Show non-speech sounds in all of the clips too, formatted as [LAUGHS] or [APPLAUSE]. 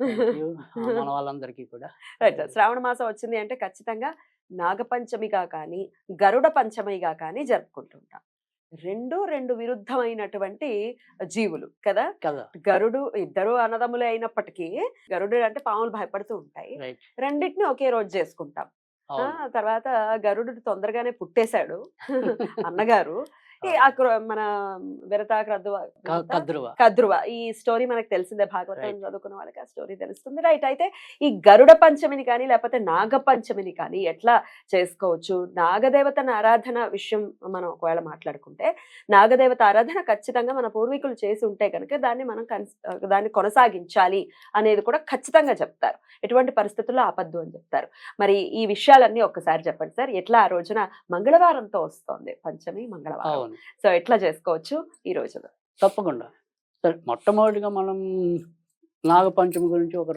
[LAUGHS] మన వాళ్ళందరికీ కూడా. రైట్. శ్రావణ మాసం వచ్చింది అంటే ఖచ్చితంగా నాగపంచమిగా కానీ గరుడ పంచమిగా కానీ జరుపుకుంటుంటాం. రెండు రెండు విరుద్ధమైనటువంటి జీవులు కదా? గరుడు ఇద్దరు అన్నదమ్ములే అయినప్పటికీ గరుడు అంటే పాములు భయపడుతూ ఉంటాయి. రెండింటిని ఒకే రోజు చేసుకుంటాం. తర్వాత గరుడు తొందరగానే పుట్టేశాడు. [LAUGHS] అన్నగారు మన క- కద్రువ. కద్రువ. ఈ స్టోరీ మనకు తెలిసిందే భాగవతం. చదువుకున్న వాళ్ళకి ఆ స్టోరీ తెలుస్తుంది. రైట్. అయితే ఈ గరుడ పంచమిని కానీ లేకపోతే నాగ పంచమిని కానీ ఎట్లా చేసుకోవచ్చు? నాగదేవతన ఆరాధన విషయం మనం ఒకవేళ మాట్లాడుకుంటే నాగదేవత ఆరాధన ఖచ్చితంగా మన పూర్వీకులు చేసి ఉంటే కనుక దాన్ని మనం దాన్ని కొనసాగించాలి అనేది కూడా ఖచ్చితంగా చెప్తారు. ఎటువంటి పరిస్థితుల్లో ఆపద్దు అని చెప్తారు. మరి ఈ విషయాలన్నీ ఒక్కసారి చెప్పండి సార్. ఎట్లా ఆ రోజున మంగళవారంతో వస్తోంది పంచమి మంగళవారం? సో ఎట్లా చేసుకోవచ్చు? ఈ రోజున. తప్పకుండా. సరే మొట్టమొదటిగా మనం నాగపంచమి గురించి ఒక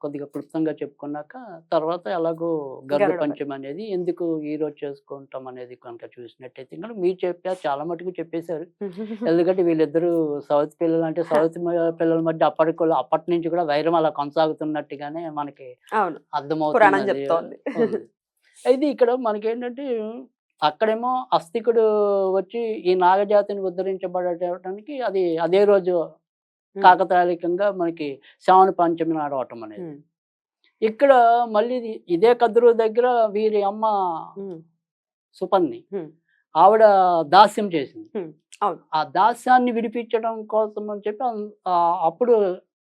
కొద్దిగా క్లుప్తంగా చెప్పుకున్నాక తర్వాత ఎలాగో గరుడ గరుడ పంచమి అనేది ఎందుకు ఈ రోజు చేసుకుంటాం అనేది కనుక చూసినట్టయితే ఇంకా మీరు చెప్పారు చాలా మటుకు చెప్పేశారు. [LAUGHS] ఎందుకంటే వీళ్ళిద్దరూ సౌత్ పిల్లలు అంటే సౌత్ పిల్లల మధ్య అప్పటికి కూడా- అప్పటి నుంచి కూడా వైరం అలా కొనసాగుతున్నట్టుగానే మనకి అర్థమవుతుంది. అయితే ఇక్కడ మనకి ఏంటంటే అక్కడేమో అస్తికుడు వచ్చి ఈ నాగజాతిని ఉద్ధరించబడటానికి అది అదే రోజు కాకతాళికంగా మనకి శ్రావణ పంచమి నాడు అవటం అనేది. ఇక్కడ మళ్ళీ ఇది- కదురు దగ్గర వీరి అమ్మ Hmm. ఆవిడ దాస్యం చేసింది. ఆ దాస్యాన్ని విడిపించడం కోసం అని చెప్పి అప్పుడు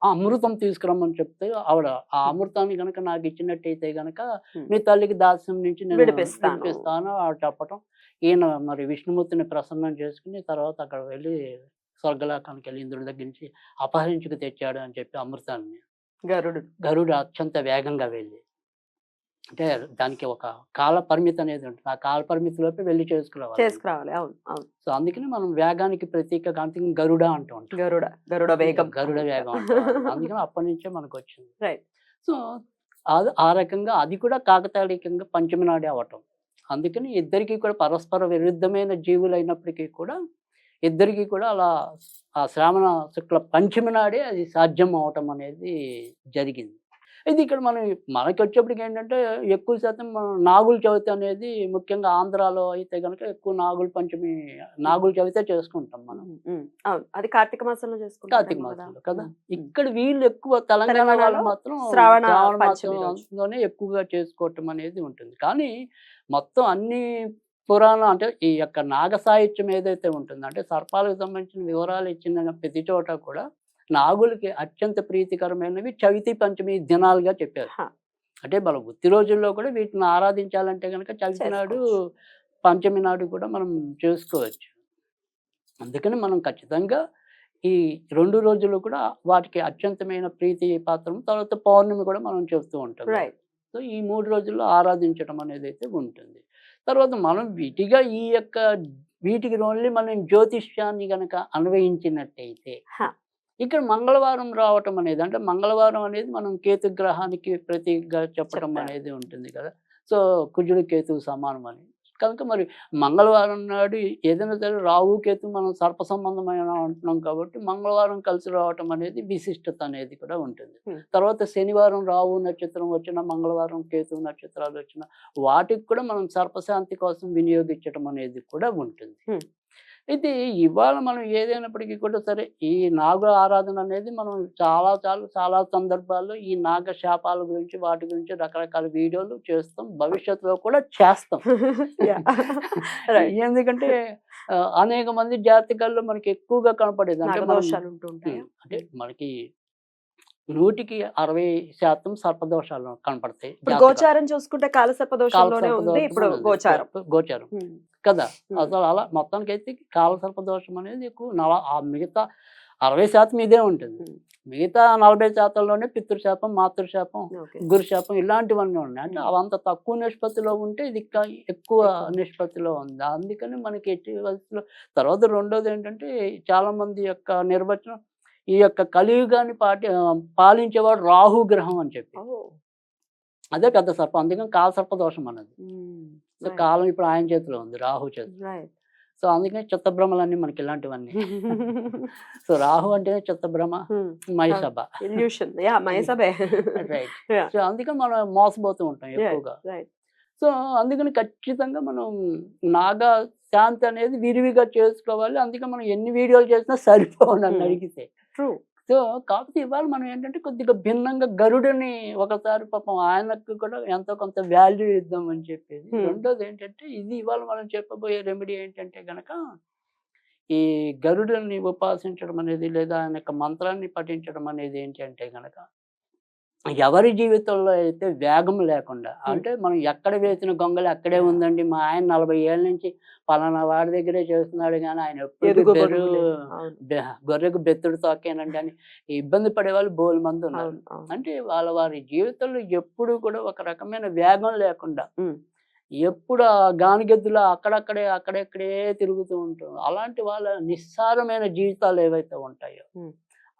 ఆ అమృతం తీసుకురమ్మని చెప్తే ఆవిడ ఆ అమృతాన్ని గనక నాకు ఇచ్చినట్టయితే గనక. నీ తల్లికి దాస్యం నుంచి నేను. విడిపిస్తాను ఆవిడ చెప్పటం ఈయన మరి విష్ణుమూర్తిని ప్రసన్నం చేసుకుని తర్వాత అక్కడ వెళ్ళి స్వర్గలోకానికి వెళ్ళి ఇంద్రుడి దగ్గర నుంచి అపహరించుకు తెచ్చాడు అని చెప్పి అమృతాన్ని గరుడు గరుడు అత్యంత వేగంగా వెళ్ళి అంటే దానికి ఒక కాల పరిమితి అనేది ఉంటుంది. ఆ కాల పరిమితిలోపే వెళ్ళి చేసుకురావాలి చేసుకురావాలి. అవును. అవును. సో అందుకని మనం వేగానికి ప్రతీక అందుకని గరుడ అంటూ ఉంటాం. గరుడ గరుడ వేగం. గరుడ వేగం అందుకని అప్పటి నుంచే మనకు వచ్చింది Right. సో అది ఆ రకంగా అది కూడా కాకతాళీకంగా పంచమి నాడే అవటం అందుకని ఇద్దరికి కూడా పరస్పర విరుద్ధమైన జీవులు అయినప్పటికీ కూడా ఇద్దరికి కూడా అలా ఆ శ్రావణ శుక్ల పంచమి నాడే అది సాధ్యం అవటం అనేది జరిగింది. ఇది ఇక్కడ మనం మనకి వచ్చేప్పటికి ఏంటంటే ఎక్కువ శాతం మనం నాగుల చవితి అనేది ముఖ్యంగా ఆంధ్రాలో అయితే కనుక ఎక్కువ నాగుల పంచమి నాగుల చవితే చేసుకుంటాం మనం. అది కార్తీక మాసంలో చేసుకుంటాం కార్తీక మాసంలో కదా. ఇక్కడ వీళ్ళు ఎక్కువ తెలంగాణ వాళ్ళు మాత్రం శ్రావణ. మాసంలోనే ఎక్కువగా చేసుకోవటం అనేది ఉంటుంది. కానీ మొత్తం అన్ని పురాణం అంటే ఈ యొక్క నాగ సాహిత్యం ఏదైతే ఉంటుందో అంటే సర్పాలకు సంబంధించిన వివరాలు ఇచ్చిన ప్రతి చోట కూడా నాగులకి అత్యంత ప్రీతికరమైనవి చవితి పంచమి దినాలుగా చెప్పారు. అంటే మన వృత్తి రోజుల్లో కూడా వీటిని ఆరాధించాలంటే కనుక చవితి నాడు. పంచమి నాడు కూడా మనం చేసుకోవచ్చు అందుకని మనం ఖచ్చితంగా ఈ రెండు రోజులు కూడా వాటికి అత్యంతమైన ప్రీతి పాత్రం తర్వాత పౌర్ణమి కూడా మనం చెప్తూ ఉంటాం సో ఈ మూడు రోజుల్లో ఆరాధించడం అనేది అయితే ఉంటుంది తర్వాత మనం వీటిగా ఈ యొక్క వీటికి ఓన్లీ మనం జ్యోతిష్యాన్ని గనక అన్వయించినట్టయితే. ఇక్కడ మంగళవారం రావటం అనేది అంటే మంగళవారం అనేది మనం కేతు గ్రహానికి ప్రతీకగా చెప్పడం. అనేది ఉంటుంది కదా సో కుజుడు కేతువు సమానం అని కనుక మరి మంగళవారం నాడు ఏదైనా సరే రావు కేతు మనం సర్ప సంబంధమైన అంటున్నాం కాబట్టి మంగళవారం కలిసి రావటం అనేది విశిష్టత అనేది కూడా ఉంటుంది. తర్వాత శనివారం రావు నక్షత్రం వచ్చిన మంగళవారం కేతు నక్షత్రాలు వచ్చిన వాటికి కూడా మనం సర్పశాంతి కోసం వినియోగించడం అనేది కూడా ఉంటుంది. అయితే ఇవాళ మనం ఏదైనప్పటికీ కూడా సరే ఈ నాగ ఆరాధన అనేది మనం చాలా చాలా చాలా సందర్భాల్లో ఈ నాగ శాపాల గురించి వాటి గురించి రకరకాల వీడియోలు చేస్తాం భవిష్యత్తులో కూడా చేస్తాం. [LAUGHS] [LAUGHS] ఎందుకంటే అనేక మంది జాతకాల్లో మనకి ఎక్కువగా కనపడేది. అంటే అంటే మనకి నూటికి అరవై శాతం సర్పదోషాలు కనపడతాయి. గోచారం చూసుకుంటే కాలసర్ప దోషంలోనే ఉంది కాలసర్పదోషం ఇప్పుడు గోచారం గోచారం కదా. అసలు అలా మొత్తానికి అయితే కాలసర్పదోషం అనేది ఎక్కువ నవ ఆ మిగతా అరవై శాతం ఇదే ఉంటుంది. మిగతా నలభై శాతంలోనే పితృశాపం మాతృశాపం గురుశాపం ఇలాంటివన్నీ ఉన్నాయి అంటే. అవంత తక్కువ నిష్పత్తిలో ఉంటే ఇది ఇంకా ఎక్కువ. నిష్పత్తిలో ఉంది అందుకని మనకి ఎట్టి తర్వాత రెండోది ఏంటంటే చాలా మంది యొక్క నిర్వచనం ఈ యొక్క కలియుగాన్ని పాటి పాలించేవాడు రాహు గ్రహం అని చెప్పి. అదే పెద్ద సర్పం అందుకని కాలసర్ప దోషం అన్నది. సో. కాలం ఇప్పుడు ఆయన చేతిలో ఉంది రాహు చేతిలో Right. సో అందుకని చిత్తభ్రమలన్నీ మనకి ఇలాంటివన్నీ [LAUGHS] సో రాహు అంటేనే చిత్తభ్రమ మైసబే రైట్. సో అందుకని మనం మోసపోతూ ఉంటాం. ఎక్కువగా సో అందుకని ఖచ్చితంగా మనం నాగా శాంతి అనేది విరివిగా చేసుకోవాలి అందుకే మనం ఎన్ని వీడియోలు చేసినా సరిపోవు నన్ను Hmm. అడిగితే ట్రూ సో కాకపోతే ఇవాళ మనం ఏంటంటే కొద్దిగా భిన్నంగా గరుడని ఒకసారి పాపం ఆయనకు కూడా ఎంతో కొంత వాల్యూ ఇద్దాం అని చెప్పేది. రెండోది ఏంటంటే ఇది ఇవాళ మనం చెప్పబోయే రెమెడీ ఏంటంటే గనక ఈ గరుడుని ఉపాసించడం అనేది లేదా ఆయన యొక్క మంత్రాన్ని పఠించడం అనేది ఏంటి అంటే గనక ఎవరి జీవితంలో అయితే వేగం లేకుండా అంటే మనం ఎక్కడ వేసిన గొంగలు అక్కడే ఉందండి. మా ఆయన నలభై ఏళ్ళ నుంచి పలానా వాడి దగ్గరే చేస్తున్నాడు కానీ ఆయన ఎప్పుడు గొర్రెకు బెత్తుడు తోకేనండి అని ఇబ్బంది పడే వాళ్ళు బోలు మంది ఉన్నారు. అంటే వాళ్ళ వారి జీవితంలో ఎప్పుడు కూడా ఒక రకమైన వేగం లేకుండా. ఎప్పుడు ఆ గానిగెద్దులో అక్కడక్కడే అక్కడెక్కడే తిరుగుతూ ఉంటాం. అలాంటి వాళ్ళ నిస్సారమైన జీవితాలు ఏవైతే ఉంటాయో.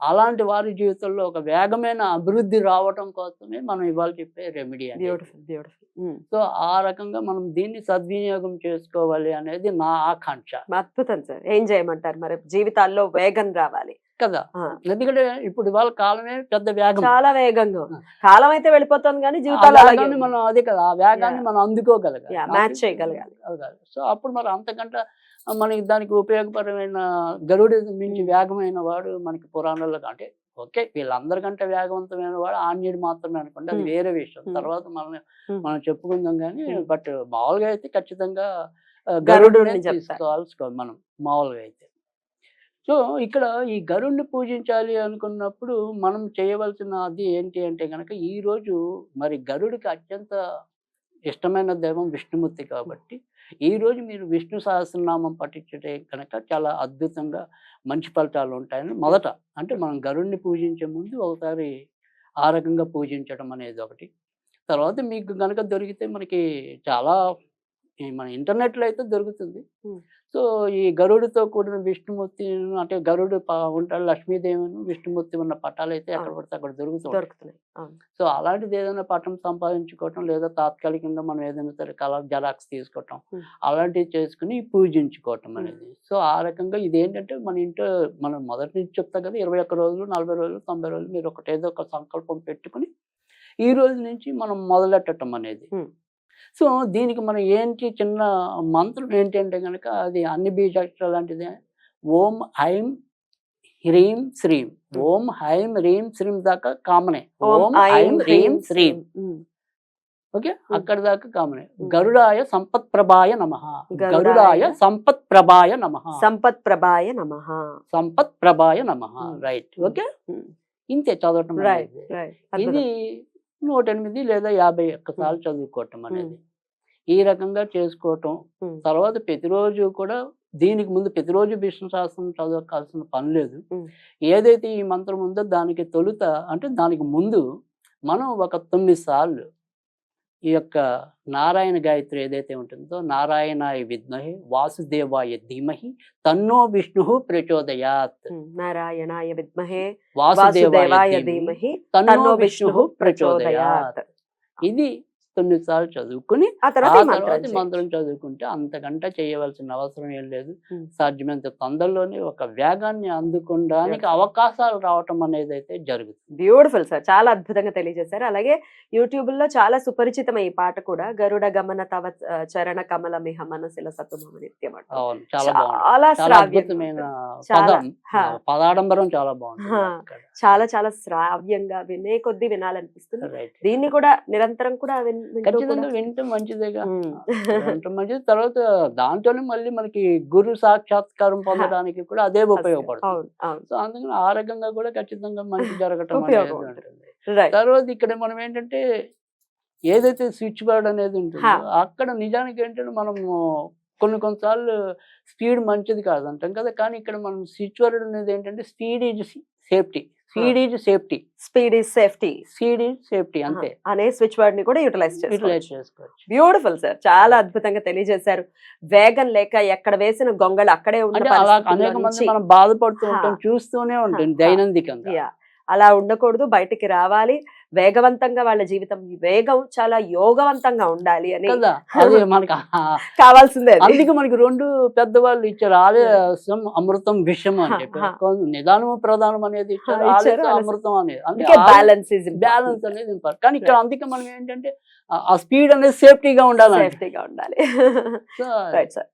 అలాంటి వారి జీవితంలో ఒక వేగమైన అభివృద్ధి రావటం కోసమే మనం ఇవాళ చెప్పే రెమెడీ బ్యూటిఫుల్ బ్యూటిఫుల్ సో ఆ రకంగా మనం దీన్ని సద్వినియోగం చేసుకోవాలి అనేది నా ఆకాంక్ష. అద్భుతం సార్. ఏం చేయమంటారు? మరి జీవితాల్లో వేగం రావాలి. కదా. ఎందుకంటే ఇప్పుడు ఇవాళ కాలమే పెద్ద వేగం. చాలా వేగంగా. కాలం అయితే వెళ్ళిపోతుంది కానీ జీవితాలు. మనం అదే కదా. ఆ వేగాన్ని. మనం అందుకోగలగాలి. Match చేయగలగాలి. సో అప్పుడు మరి అంతకంటే మనకి దానికి ఉపయోగపరమైన గరుడు మించి. వేగమైన వాడు మనకి పురాణాల్లో అంటే ఓకే వీళ్ళందరికంటే వేగవంతమైన వాడు ఆంజనేయుడు మాత్రమే అనుకోండి అది. వేరే విషయం. తర్వాత మనం. మనం చెప్పుకుందాం కానీ. బట్ మామూలుగా అయితే ఖచ్చితంగా చెప్తారు. తీసుకోవాల్సి మనం మామూలుగా అయితే సో ఇక్కడ ఈ గరుణ్ణి పూజించాలి అనుకున్నప్పుడు మనం చేయవలసిన అది ఏంటి అంటే కనుక ఈ రోజు మరి గరుడికి అత్యంత ఇష్టమైన దైవం విష్ణుమూర్తి కాబట్టి ఈరోజు మీరు విష్ణు సహస్రనామం పఠించటే కనుక చాలా అద్భుతంగా మంచి ఫలితాలు ఉంటాయని మొదట అంటే మనం గరుణ్ణి పూజించే ముందు ఒకసారి ఆ రకంగా పూజించడం అనేది ఒకటి. తర్వాత మీకు కనుక దొరికితే మనకి చాలా ఈ మన ఇంటర్నెట్లో అయితే దొరుకుతుంది. సో ఈ గరుడితో కూడిన విష్ణుమూర్తి అంటే గరుడు ఉంటాడు లక్ష్మీదేవిని విష్ణుమూర్తి ఉన్న పటాలు అయితే ఎక్కడ. పడితే అక్కడ దొరుకుతున్నాయి అవును. సో అలాంటిది ఏదైనా పటం సంపాదించుకోవటం లేదా తాత్కాలికంగా మనం ఏదైనా సరే కలర్ జెరాక్స్ తీసుకోవటం. అలాంటివి చేసుకుని పూజించుకోవటం. అనేది సో ఆ రకంగా ఇదేంటంటే మన ఇంట్లో మనం మొదటి నుంచి చెప్తా కదా ఇరవై ఒక్క రోజులు నలభై రోజులు తొంభై రోజులు మీరు ఒకటి ఏదో ఒక సంకల్పం పెట్టుకుని ఈ రోజు నుంచి మనం మొదలెట్టడం అనేది. సో దీనికి మనం ఏంటి చిన్న మంత్రం ఏంటి అంటే కనుక అది అన్ని బీజాక్షరాలు లాంటిదే. ఓం ఐం హ్రీం శ్రీం. ఓం హైం హ్రీం శ్రీం దాకా కామనే. ఓం ఐం హ్రీం శ్రీం. ఓకే. అక్కడ దాకా కామనే. గరుడాయ సంపత్ ప్రభాయ నమ. గరుడాయ సంపత్ ప్రభాయ నమ. సంపత్ ప్రభాయ నమ. సంపత్ ప్రభాయ నమ. రైట్. ఓకే. ఇంతే చదవటం ఇది నూట ఎనిమిది లేదా యాభై ఒక్కసార్లు చదువుకోవటం అనేది. ఈ రకంగా చేసుకోవటం. తర్వాత ప్రతిరోజు కూడా దీనికి ముందు ప్రతిరోజు విష్ణు శాస్త్రం చదవకాల్సిన పని లేదు. ఏదైతే ఈ మంత్రం ఉందో దానికి తొలుత అంటే దానికి ముందు మనం ఒక తొమ్మిది సార్లు ఈ యొక్క నారాయణ గాయత్రి ఏదైతే ఉంటుందో నారాయణాయ విద్మహి వాసుదేవాయ ధీమహి తన్నో విష్ణు ప్రచోదయాత్. నారాయణాయ విద్మహే వాసుదేవాయ ధీమహి తన్నో విష్ణు ప్రచోదయాత్. ఇది తొమ్మిది సార్లు చదువుకుని ఆ తర్వాత మంత్రం చదువుకుంటే అంతకంటే చేయవలసిన అవసరం ఏం లేదు. సాధ్యమైనంత తొందరలోనే ఒక వేగాన్ని అందుకోవడానికి. అవకాశాలు రావటం అనేది అయితే జరుగుతుంది బ్యూటిఫుల్ సార్ చాలా అద్భుతంగా తెలియజేశారు అలాగే యూట్యూబ్లో చాలా సుపరిచితం ఈ పాట కూడా గరుడ గమన తవ చరణ కమల మిహ మనసుల సతుమమ నిత్యం చాలా బాగుంది చాలా. పదాడంబరం చాలా. అక్కడ. చాలా చాలా శ్రావ్యంగా వినే కొద్దీ వినాలనిపిస్తుంది. దీన్ని కూడా నిరంతరం కూడా వింటూ ఖచ్చితంగా మంచిదేగా. వినటం మంచిది. తర్వాత దాంతోనే మళ్ళీ మనకి గురు సాక్షాత్కారం పొందడానికి కూడా అదే ఉపయోగపడుతుంది. సో అందుకని ఆ రకంగా కూడా ఖచ్చితంగా మంచి జరగటం తర్వాత ఇక్కడ మనం ఏంటంటే ఏదైతే స్విచ్ బోర్డ్ అనేది ఉంటుందో. అక్కడ నిజానికి ఏంటంటే మనము కొన్ని కొన్నిసార్లు స్పీడ్ మంచిది కాదు అంటాం కదా. కానీ ఇక్కడ మనం స్విచ్ వర్డ్ అనేది ఏంటంటే speed is safety. Speed is safety speed is safety speed is safety అంతే. అనే స్విచ్ వర్డ్ని కూడా యూటిలైజ్ యూటిలైజ్ చేసుకోవచ్చు. బ్యూటిఫుల్ సార్ చాలా అద్భుతంగా తెలియజేశారు. వేగం లేక ఎక్కడ వేసిన గొంగళి అక్కడే నుంచి- మనం బాధపడుతూ. ఉంటాం చూస్తూనే ఉంటుంది హా. దైనందికంగా. అలా ఉండకూడదు బయటికి రావాలి. వేగవంతంగా వాళ్ళ జీవితం వేగం చాలా యోగవంతంగా ఉండాలి అని అది [LAUGHS] మనకి కావాల్సిందే అది. అందుకే మనకి రెండు పెద్దవాళ్ళు ఇచ్చారు. ఆలస్యం అమృతం విషయం అని చెప్పి. నిదానము ప్రధానం అనేది ఇచ్చారు. అమృతం అనేది. అందుకే బ్యాలెన్స్ బ్యాలెన్స్ అనేది కానీ ఇక్కడ అందుకే మనం ఏంటంటే ఆ- స్పీడ్ అనేది సేఫ్టీగా ఉండాలండి. సేఫ్టీగా ఉండాలి. Right sir [LAUGHS]